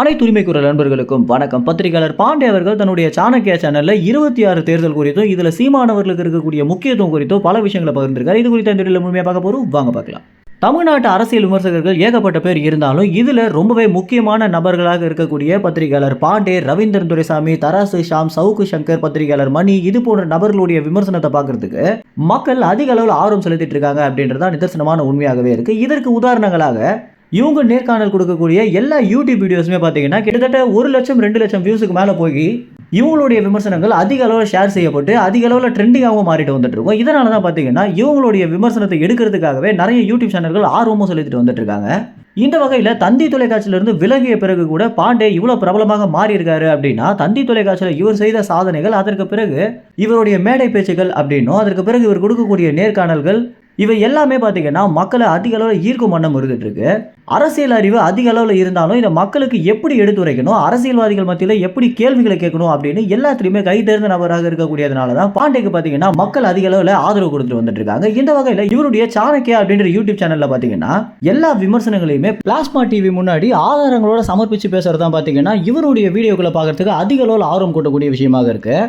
அனைத்து உரிமை நண்பர்களுக்கும் வணக்கம். பத்திரிகையாளர் பாண்டே அவர்கள் தன்னுடைய சாணக்கியா சேனல்ல இருபத்தி ஆறு தேர்தல் குறித்தும் இதுல சீமானவர்களுக்கு இருக்கக்கூடிய முக்கியத்துவம் குறித்தும் பல விஷயங்களை பகிர்ந்திருக்காரு. இது குறித்த இந்த வீடியோல முழுமையாக பார்க்க போறோம். வாங்க பார்க்கலாம். தமிழ்நாட்டு அரசியல் விமர்சகர்கள் ஏகப்பட்ட பேர் இருந்தாலும் இதுல ரொம்பவே முக்கியமான நபர்களாக இருக்கக்கூடிய பத்திரிகையாளர் பாண்டே ரவீந்திரன் துரைசாமி தராசு ஷாம் சவுக்கு சங்கர் பத்திரிகையாளர் மணி இது போன்ற நபர்களுடைய விமர்சனத்தை பார்க்கறதுக்கு மக்கள் அதிக அளவில் ஆர்வம் செலுத்திட்டு இருக்காங்க அப்படின்றதான் நிதர்சனமான உண்மையாகவே இருக்கு. இதற்கு உதாரணங்களாக இவங்க நேர்காணல் கொடுக்கக்கூடிய எல்லா யூடியூப் வீடியோஸுமே பார்த்தீங்கன்னா கிட்டத்தட்ட ஒரு லட்சம் ரெண்டு லட்சம் வியூஸுக்கு மேலே போய் இவங்களுடைய விமர்சனங்கள் அதிக அளவில் ஷேர் செய்யப்பட்டு அதிக அளவில் ட்ரெண்டிங்காகவும் மாறிட்டு வந்துட்டு இருக்கும். இதனால தான் பார்த்தீங்கன்னா இவங்களுடைய விமர்சனத்தை எடுக்கிறதுக்காகவே நிறைய யூடியூப் சேனல்கள் ஆர்வமும் செலுத்திட்டு வந்துட்டு இருக்காங்க. இந்த வகையில் தந்தி தொலைக்காட்சியிலிருந்து விலகிய பிறகு கூட பாண்டே இவ்வளோ பிரபலமாக மாறி இருக்காரு அப்படின்னா தந்தி தொலைக்காட்சியில் இவர் செய்த சாதனைகள் அதற்கு பிறகு இவருடைய மேடை பேச்சுகள் அப்படின்னும் அதற்கு பிறகு இவர் கொடுக்கக்கூடிய நேர்காணல்கள் இவை எல்லாமே பார்த்தீங்கன்னா மக்களை அதிக அளவில் ஈர்க்கும் வண்ணம் இருந்துட்டு அரசியல் அறிவு அதிக அளவில் இருந்தாலும் இதை மக்களுக்கு எப்படி எடுத்துரைக்கணும் அரசியல்வாதிகள் மத்தியில் எப்படி கேள்விகளை கேட்கணும் அப்படின்னு எல்லாத்துலேயுமே கை தேர்ந்த நபராக இருக்கக்கூடியதுனால தான் பாண்டேக்கு பார்த்தீங்கன்னா மக்கள் அதிக அளவில் ஆதரவு கொடுத்துட்டு வந்துட்டு இருக்காங்க இந்த வகையில் இவருடைய சாணக்கியா அப்படின்ற யூடியூப் சேனலில் பார்த்தீங்கன்னா எல்லா விமர்சனங்களையுமே பிளாஸ்மா டிவி முன்னாடி ஆதாரங்களோட சமர்ப்பித்து பேசுகிறது தான் பார்த்தீங்கன்னா இவருடைய வீடியோக்களை பார்க்கறதுக்கு அதிக அளவில் ஆர்வம் கூட்டக்கூடிய விஷயமாக இருக்குது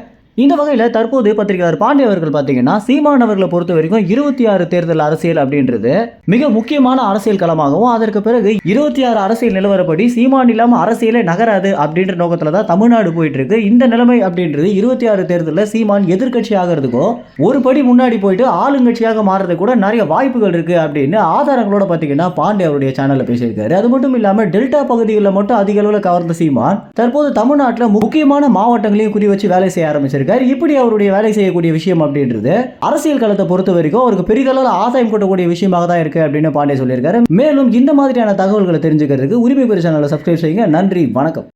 இந்த வகையில் தற்போது பத்திரிகையாளர் பாண்டிய அவர்கள் பார்த்தீங்கன்னா சீமான் அவர்களை பொறுத்த வரைக்கும் இருபத்தி ஆறு தேர்தல் அரசியல் அப்படின்றது மிக முக்கியமான அரசியல் களமாகவும் அதற்கு பிறகு இருபத்தி ஆறு அரசியல் நிலவரப்படி சீமான் இல்லாமல் அரசியலே நகராது அப்படின்ற நோக்கத்தில் தான் தமிழ்நாடு போயிட்டு இருக்கு இந்த நிலைமை அப்படின்றது இருபத்தி ஆறு தேர்தலில் சீமான் எதிர்க்கட்சி ஆகிறதுக்கோ ஒரு படி முன்னாடி போயிட்டு ஆளுங்கட்சியாக மாறுறது கூட நிறைய வாய்ப்புகள் இருக்கு அப்படின்னு ஆதாரங்களோட பார்த்தீங்கன்னா பாண்டே அவருடைய சேனலில் பேசியிருக்காரு. அது மட்டும் இல்லாமல் டெல்டா பகுதிகளில் மட்டும் அதிக அளவில் கவர்ந்த சீமான் தற்போது தமிழ்நாட்டில் முக்கியமான மாவட்டங்களையும் குறி வச்சு வேலை செய்ய இருக்கார் இப்படி அவருடைய வேலை செய்யக்கூடிய விஷயம் அப்படின்றது அரசியல் களத்தை பொறுத்த வரைக்கும் அவருக்கு பெரிதளவில் ஆதாயம் கூட்டக்கூடிய விஷயமாக தான் இருக்கு அப்படின்னு பாண்டே சொல்லியிருக்காரு. மேலும் இந்த மாதிரியான தகவல்களை தெரிஞ்சுக்கிறதுக்கு உரிமை பெரு சேனலை சப்ஸ்கிரைப் செய்யுங்க. நன்றி வணக்கம்.